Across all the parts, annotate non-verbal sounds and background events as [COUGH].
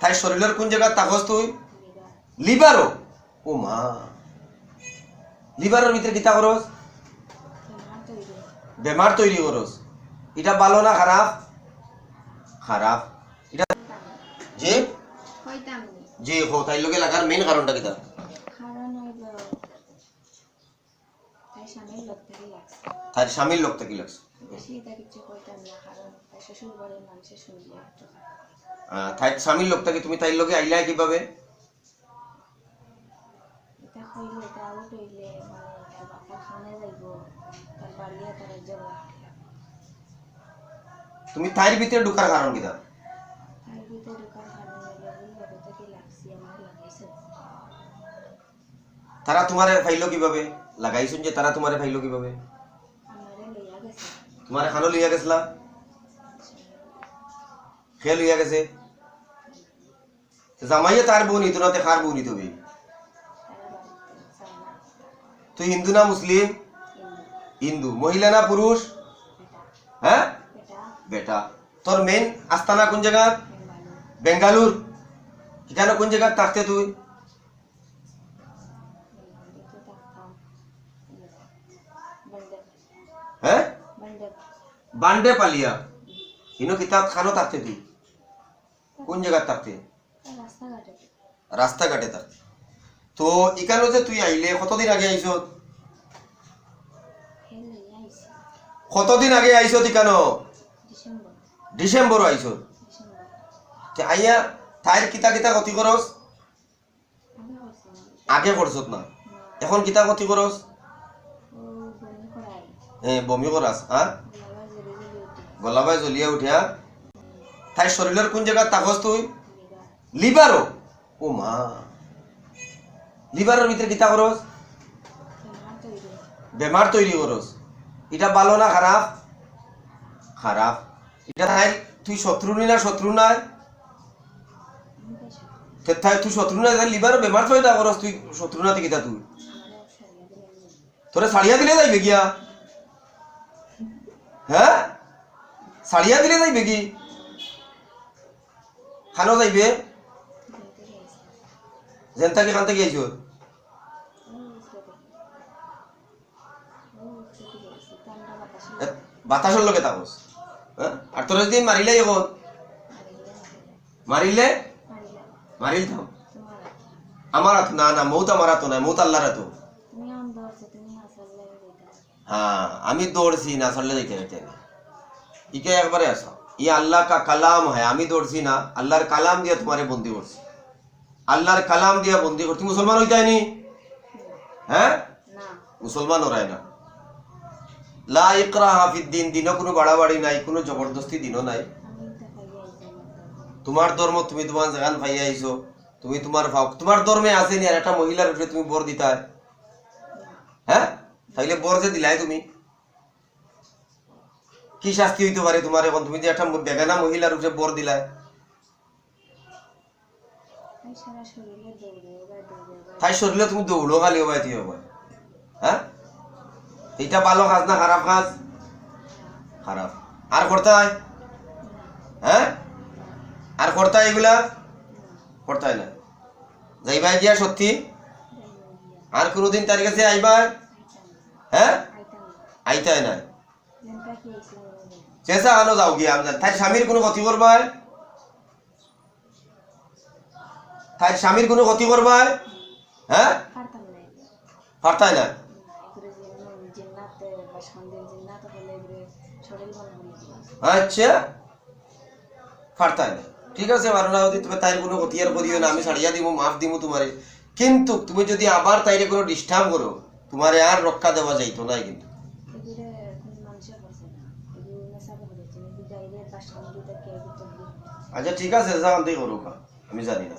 তাই শরীরের কোন জায়গা তাকস তুই লিভারও। ও মা। লিভারের ভিতরে কিতা করস বেমার তৈরি করস। এটা ভালো না খারাপ? খারাপ। এটা যে? যে হো তাই লগে লাগার মেইন কারণটা কিতা তার স্বামীর লোক থেকে লাগছে। আহ, তাই স্বামীর লোকটাকে তুমি তাই লগে আইলা কীভাবে? তুমি তাইর ভিতরে ঢুকার কারণ কিতা তারা? তোমারে ফাইলো কীভাবে? লাগাইছুন যে তারা তোমারে ফাইলো কীভাবে? তোমার খানো লইয়া গেছলা খে লইয়া গেছে। জামাইয়ে তার বউ নিত না তে খার বউ নিত তুই হিন্দু না মুসলিম? হিন্দু। মহিলা না পুরুষ? হ্যাঁ? বেটা। তোর মেন আস্তানা কোন জায়গা বেঙ্গালুর। এখানে কোন জায়গা থাকতে তুই? বান্ডে পালিয়া। ইনো কিতাব খানো থাকতে তুই কোন জায়গা থাকতে রাস্তাঘাটে থাকতে তো এখানে যে তুই আইলে কতদিন আগে আইস কতদিন আগে আইস এখানো ডিসেম্বর আইস আইয়া তাইর কিতা কিতা ক্ষতি করস আগে করছত না? এখন কিতা ক্ষতি করস বমি করাস হ্যাঁ গলাবাই জ্বলিয়া উঠিয়া, তাই শরীরের কোন জায়গা তাকস তুই লিভারও ও মা। লিভারের ভিতরে কিতা করস বেমার তৈরি করস এটা ভালো না খারাপ খারাপ এটা তাই তুই শত্রু নি না শত্রু নাই? তাই তুই শত্রু না লিভার বেমার তৈরি করস তুই শত্রু না কিতা তুই? তোরে সারিয়া দিলে যাইবে গিয়া হ্যাঁ সারিয়া দিলে যাইবে কি খানো যাইবে জেনতা কি খান থেকে আইছ বাতাসর লগে হ্যাঁ আর তোর যদি মারিলে এখন মারিলে মারিল থাম আমার হাত না না মৌত আমার হাত নাই মৌত আল্লাহর হাত হ্যাঁ আমি দৌড়ছি না যাইতে যাইতে ইকে একবারে আসো। ই আল্লাহ কা কালাম হয় আমি দৌড়ছি না। আল্লাহর কালাম দিয়ে তোমারে বন্দি করছি। আল্লাহর কালাম দিয়া বন্দি করছি। মুসলমান হইতাইনি হ্যাঁ? মুসলমান ওরাই না। লা ইকরা হাফিদ দিন দিনও কোনো বাড়াবাড়ি নাই কোনো জবরদস্তি দিনও নাই। তোমার ধর্ম তুমি তোমার জাগান পাইয়া আইছো। তুমি তোমার ভাব তোমার ধর্মে আসেনি আর একটা মহিলার উপরে তুমি বর দিতা। হ্যাঁ? তাইলে বর যে দিলাই তুমি। কি শাস্তি হইতে পারে তোমার এখন? তুমি যে একটা বেগানা মহিলার উপরে বর দিলাই তাই শরীরে তুমি দৌড়ো খালি হবাই তুই হবাই হ্যাঁ? এটা ভালো কাজ না খারাপ কাজ? খারাপ। আর করতে হয়? হ্যাঁ? আর করতে হয় এগুলা? করতে হয় না। যাইবাই গিয়া সত্যি? আর কোনোদিন তার কাছে আইবা? হ্যাঁ? আইতে হয় না। চেষ্টা আনো যাও গিয়া তাই স্বামীর কোনো ক্ষতি করবাই? তাই স্বামীর কোনো ক্ষতি করবাই? হ্যাঁ? পারতাই না আচ্ছা। পারতাই না ঠিক আছে না তুমি তাই কোনো ক্ষতি আর করিও না আমি ছাড়িয়া দিব মাফ দিব তোমারে। কিন্তু তুমি যদি আবার তাইরে কোনো ডিস্টার্ব করো তোমারে আর রক্ষা দেওয়া যাইতো নাই কিন্তু। আচ্ছা ঠিক আছে, যাও আমি করো আমি জানি না।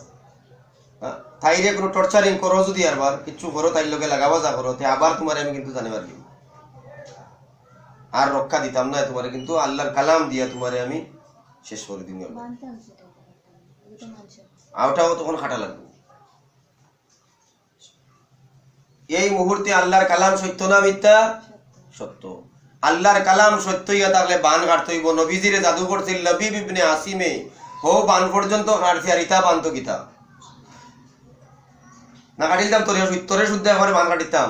হ্যাঁ? তাইরে কোনো টর্চারিং করো যদি আবার কিচ্ছু করো তাই লগে লাগাবা যা করো আবার তোমার আমি কিন্তু জানিবার দিব। আর রক্ষা দিতাম না তোমারে, কিন্তু আল্লাহর কালাম দিয়া তোমারে আমি শেষ করে দিন আওটাও তখন খাটা লাগবে। এই মুহূর্তে আল্লাহর কালাম সত্য না মিথ্যা? সত্য। আল্লাহর কালাম সত্য ইয়া থাকলে বান কাটতে হইব। নবীজিরে জাদু করছিল লবিব ইবনে আসিমে। হো বান পর্যন্ত হাঁটছি আর ইতা বান না কাটিতাম, তোরে তোরে শুদ্ধ একবারে বান কাটিতাম।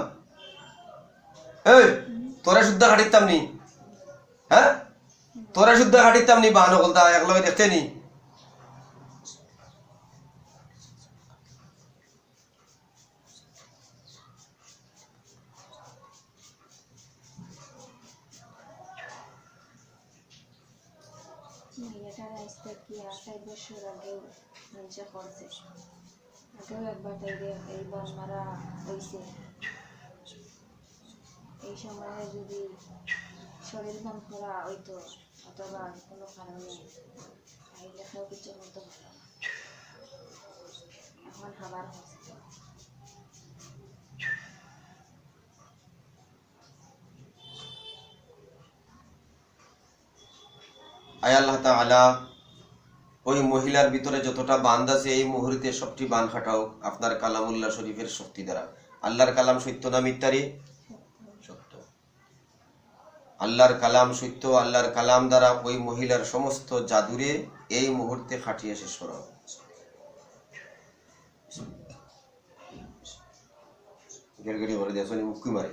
এই, তোরে শুদ্ধ কাটিতাম নি? হ্যাঁ? তোরে শুদ্ধ কাটিতাম নি, বান হলতা একলগে দেখতে নি? মেয়েটার আসতে কি আঠাই বছর আগেও মানুষে করছে আগেও একবার তাইলে এই বান মারা হয়েছে এই সময়ে যদি শরীর মন করা হইতো, অথবা কোনো কারণে তাইলে কেউ কিছু ভালো এখন খাবার হচ্ছে আয় আল্লাহ তাআলা, ওই মহিলার ভিতরে যতটা বান্ধ আছে, এই মুহূর্তে সবটি বান খাটাও আপনার কালামুল্লাহ শরীফের শক্তি দ্বারা। আল্লাহর কালাম সত্য না মিথ্যারি? সত্য। আল্লাহর কালাম সত্য, আল্লাহর কালাম দ্বারা ওই মহিলার সমস্ত জাদুরে এই মুহূর্তে খাটিয়ে শেষ করা হোক। গেড়গেড়ি ভরে দিয়ে শনি মুক্কি মারে।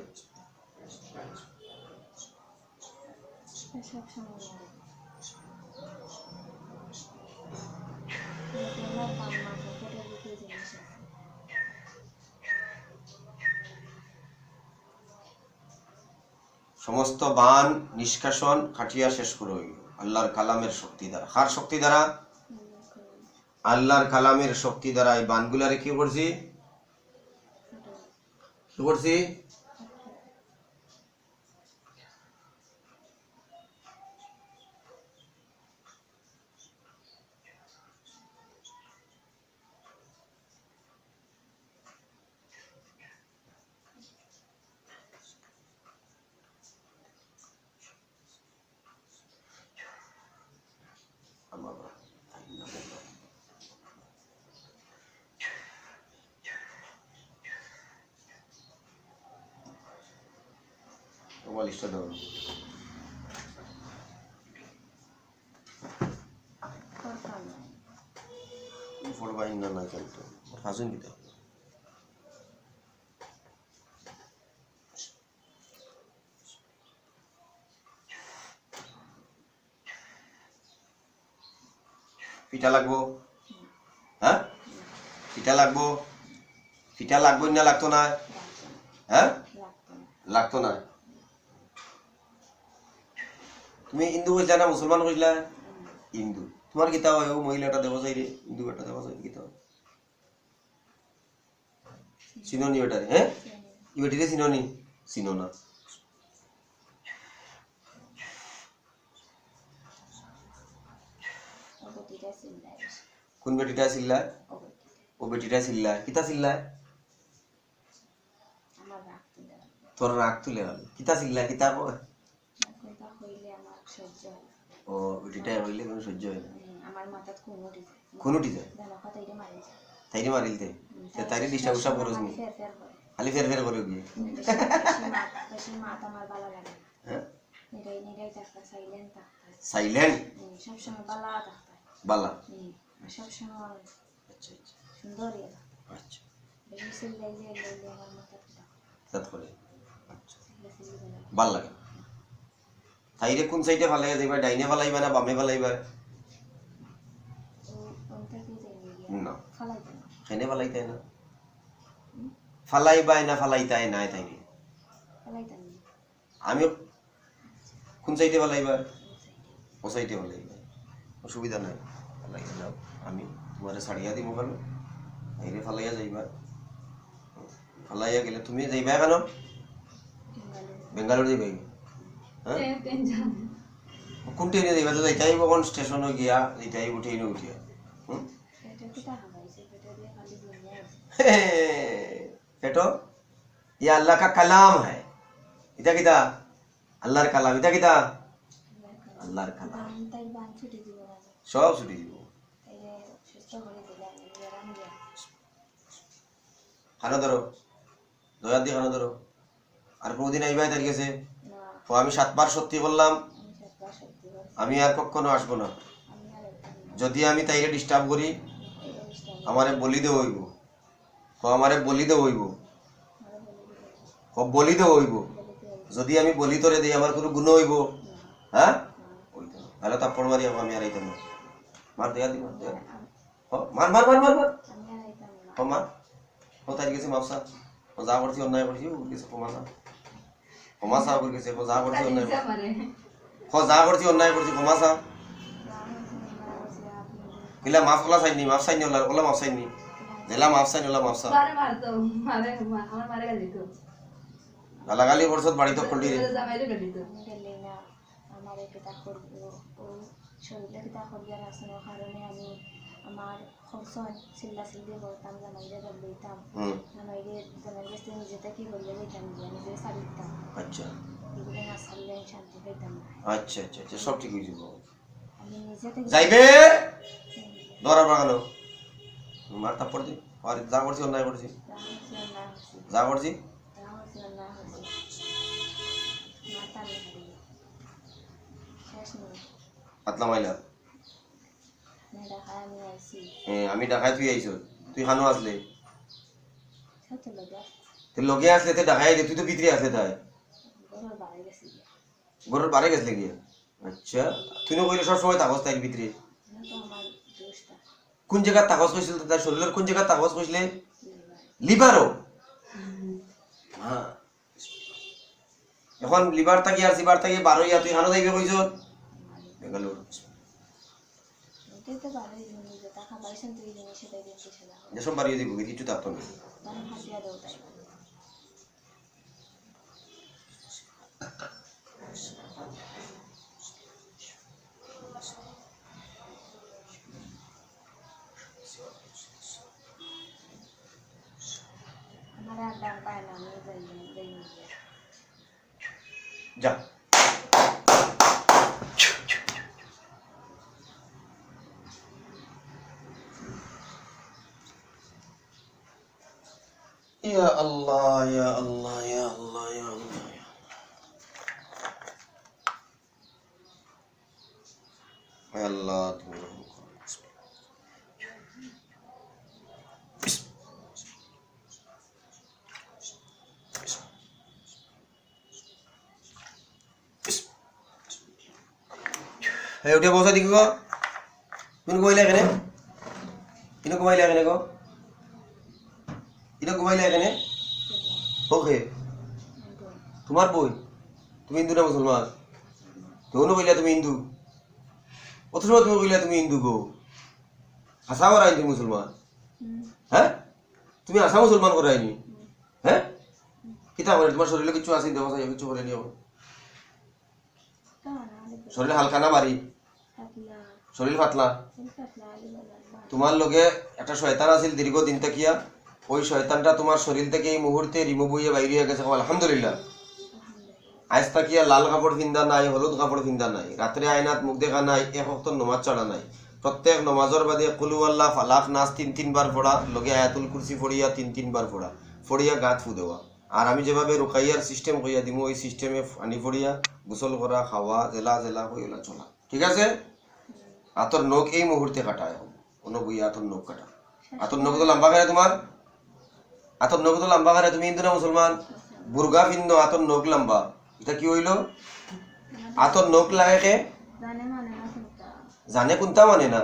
সমস্ত বান, নিষ্কাশন খাটিয়া শেষ করে আল্লাহর কালামের শক্তি দ্বারা। হার শক্তি দ্বারা? আল্লাহর কালামের শক্তি দ্বারা এই বানগুলারে কি করছি? কি করছি আমার তোমার লিস্টটা দাও করতাম না কিন্তু হাজুন দিতে পিঠা লাগবো? হ্যাঁ? পিঠা লাগবো? পিঠা লাগবো না লাগতো না? হ্যাঁ? লাগতো না লাগতো না তুমি হিন্দু কইলা না মুসলমান কইলা হিন্দু তোমার কিতা হয় মহিলাটা দেওয়া যায় রে হিন্দু একটা দেওয়া যায় কিতা? চিননি ওটারে হ্যাঁ? ইবেটিরে চিননি চিনো না অগতিটা চিল্লাই কোন বেটিটা অগতি ও বেটিটা চিল্লায় কিতা দেওয়া তোর রাগ তুলে গেল কিতা চিল্লায় কিতা কয় সহ্য হয়। ও বেটিটা হইলে কোনো সহ্য হয় না? আমার মাথাত কোন উঠে যায় কোন উঠি যায় জানো কথা এটা মারি তাইরে মারিলতে তাইরে ডিস্টার্ব উস্টার্ব করস নি? খালি ফের ফের করে গিয়ে [LAUGHS] বেশি মাত আমার ভালো লাগে। হ্যাঁ? নিরাই নিরাই থাকতা সাইলেন্ট থাকতা। সাইলেন্ট সবসময় বালা থাকতা। বালা? সবসময় আচ্ছা আচ্ছা। সুন্দর ইয়ে আচ্ছা। বেশি চিল্লাইলে লাইলে আমার মাথা করে? আচ্ছা। ভালো লাগে? তাইরে কোন সাইডে ফালাইয়া যাইবা? ডাইনে ফালাইবা না বামে ফালাইবা? না ফালাই দেন খেনে ফালাইতে না। ফালাইবাই না ফালাইতাই নাই তাইরে ফালাই আমি কোন সাইডে ফালাইবা? ও সাইডে ফালাইবা। অসুবিধা নাই। ফালাইয়া যাও আমি তোমারে ছাড়িয়া দিব কেন তাইরে ফালাইয়া যাইবা। ফালাইয়া গেলে তুমি যাইবা কেন? বেঙ্গালোর। যাইবা কি? হ্যাঁ কোন ট্রেনে যাইবা তো যাইতাই কোন স্টেশনে গিয়া যাইতাই উঠেই উঠিয়া হুম এটা কিটা হামাইছে এটা দিয়ে খালি দুনিয়া बेटो ये अल्लाह का कलाम है इता किता আল্লাহর কালাম এটা কিতা আল্লাহর কালাম বান তাই বান ছুটি দিব না সব ছুটি দিব তাইলে সুস্থ করে দিলাম আরাম দিয়া খানো ধরো দয়া দিয়ে খানো ধরো আর কোনোদিন আইবাই তার গেছে না তো আমি সাতবার সত্যি বললাম, আমি আর কখনো আসব না। না যদি আমি তাইরে ডিস্টার্ব করি, আমারে বলি দে হইব। ক আমারে বলি দে হইব? ক বলি দে হইব? যদি আমি বলি তোরে দিই, আমার কোনো গুণ হইব? হ্যাঁ? না। তাহলে তাপ্পড় মারি আমি আর আইতাম না। মার দেয়া দি, মার দেয়া মার মার মার মার মার। না হ, মার। ও তাই গেছে মাপসা ও যা করছি, অন্যায় করছি ও গেছে ক্ষমা চা ক্ষমা চা করে গেছে যা করছি অন্যায় করছি হ যা করছি অন্যায় করছি ক্ষমা চা কিলা মাফ কলা চাইনি মাফ চাইনি ওলা ওলা মাফ চাইনি জেলা মাফ চাইনি ওলা মাফ চা মারে মারতো মারে আমার মারে গালি দিত গালাগালি করছত বাড়িতে করলি রে কিতা করব শরীরে কিতা করবে রাসানোর কারণে আমি আমার খরচ চিল্লা চিল্লি করতাম জামাইরে গেল দিতাম হুম জামাইরে জামাই গেছে নিজেতে কি করলে দিতাম যে নিজে সারি দিতাম আচ্ছা এগুলো না সারলে শান্তি পেতাম আচ্ছা আচ্ছা আচ্ছা সব ঠিক আমি নিজে থেকে যাইবে দরা বাগানো মার তাপ্পড় দি আর যা করছি অন্যায় করছি যা করছি পাতলা মাইলা আমি ডাকাই তুই আইছ তুই খানো আসলে। তুই লগে আসলে তুই ডাকাই দে তুই তো ভিতরে আসলে তাই। ঘরের বারে গেছলে গিয়ে? আচ্ছা তুই না কইলে সবসময় তাকস তাই ভিতরে। কোন জায়গার তাকস কইছিল তার শরীরের কোন জায়গার তাকস কইছিলে? লিভারও? হ্যাঁ এখন লিভার থাকি আর সিভার থাকি বারো ইয়া তুই খানো যাইবে কইছ বেঙ্গালোর। যেসব বাড়িয়ে দিব কিছু থাকতো না আমার আর ডান পায় না আমি যাই যাই যা ইয়া আল্লাহ ইয়া আল্লাহ ইয়া আল্লাহ ইয়া আল্লাহ আল্লাহ। তুমি রহম করো। উঠে বসা দেখি গো তুমি এখানে কিনে ঘুমাইলে এখানে গো এটা ঘুমাইলে এখানে? ওকে তোমার বই? তুমি হিন্দু না মুসলমান তুমি হিন্দু। অথচ তুমি তুমি হিন্দু গো। মুসলমান হ্যাঁ তুমি মুসলমান করাইনি হ্যাঁ কিতা করে তোমার শরীরে কিছু আছে দেওয়া যায় কিছু করে নিও শরীরে হালকা না বাড়ি শরীর পাতলা তোমার লগে একটা শয়তান আছিল দীর্ঘদিন থাকিয়া ওই শয়তানটা তোমার শরীর থেকে এই মুহূর্তে রিমুভ হইয়া বাইরে হয়ে গেছে। আলহামদুলিল্লাহ। আজ তাকিয়া লাল কাপড় পিন্ধা নাই, হলুদ কাপড় পিন্ধা নাই, রাত্রে আয়নাত মুখ দেখা নাই, এক অক্ত নমাজ চড়া নাই। প্রত্যেক নমাজর বাদে কুলু আল্লাহ ফালাক নাচ তিন তিনবার পড়া, লগে আয়াতুল কুরসি ফড়িয়া তিন তিনবার পড়া, ফড়িয়া গাত ফু দেওয়া আর আমি যেভাবে রুকাইয়ার সিস্টেম কইয়া দিমু, ওই সিস্টেমে আনি ফড়িয়া, গোসল করা, খাওয়া, জেলা জেলা হইলা চলা। ঠিক আছে? আতর নখ এই মুহূর্তে কাটা এখন কোনো আতর নখ কাটা আতর নখ তো লম্বা করে তোমার? আতর নখ তো লম্বা করে তুমি হিন্দু না মুসলমান? বুর্গা ভিন্ন আতর নখ লম্বা। এটা কি হইল? আতর নখ লাগে কে? জানে মানে জানে কোনটা মানে না?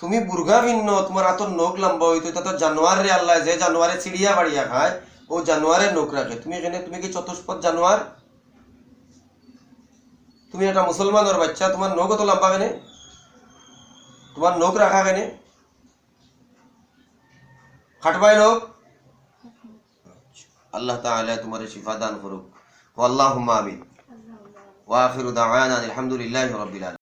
তুমি বুর্গা ভিন্ন তোমার আতর নখ লম্বা হইতো এটা তো জানোয়ার রে আল্লাহ যে জানোয়ারে চিড়িয়া বাড়িয়া খায় ও জানোয়ারে নখ রাখে। তুমি এখানে তুমি কি চতুষ্পদ জানোয়ার? তুমি একটা মুসলমানের বাচ্চা তোমার নখ তো লম্বা কেনে? তোমার নখ রাখা কেনে? খাটবাই লোক আল্লাহ তাআলা তোমার শিফা দান করুক। আল্লাহুম্মা আমিন। ওয়া আখিরু দাওয়ানা আলহামদুলিল্লাহি আলামিন।